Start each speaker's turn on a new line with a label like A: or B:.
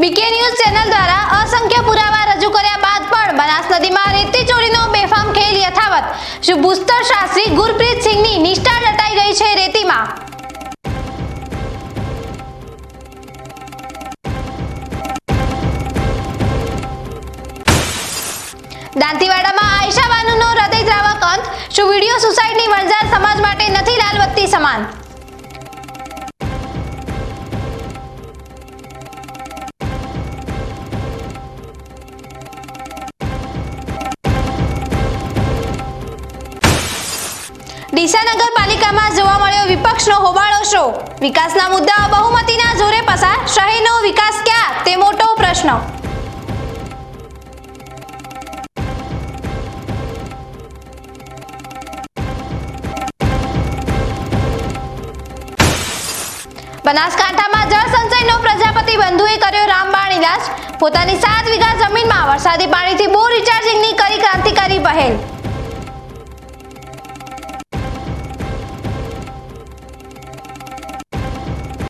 A: બીકે news channel દ્વારા અસંખ્ય પુરાવા રજૂ કર્યા બાદ પણ બનાસ નદીમાં રેતી ચોરીનો બેફામ ખેલ યથાવત. શ્રી ભૂસ્તર શાસ્ત્રી ગુરપ્રીત સિંહની નિષ્ઠા દટાઈ ગઈ છે રેતીમાં. દાંતીવાડામાં આયશા બાનુનો હૃદય દ્રાવક અંત. શું વીડિયો સુસાઇડની વણઝાર સમાજ માટે નથી લાલવત્તી સમાન? ડીસા નગરપાલિકામાં જોવા મળ્યો વિપક્ષનો હોબાળો શો. વિકાસના મુદ્દાઓ બહુમતીના જોરે પસાર. શહેરનો વિકાસ ક્યાં? તે મોટો પ્રશ્ન. બનાસકાંઠામાં જળ સંચયનો પ્રજાપતિ બંધુએ કર્યો રામબાણ ઇલાજ પોતાની સાત વીઘા જમીનમાં વરસાદી પાણીથી બોર રિચાર્જિંગની કરી ક્રાંતિકારી પહેલ.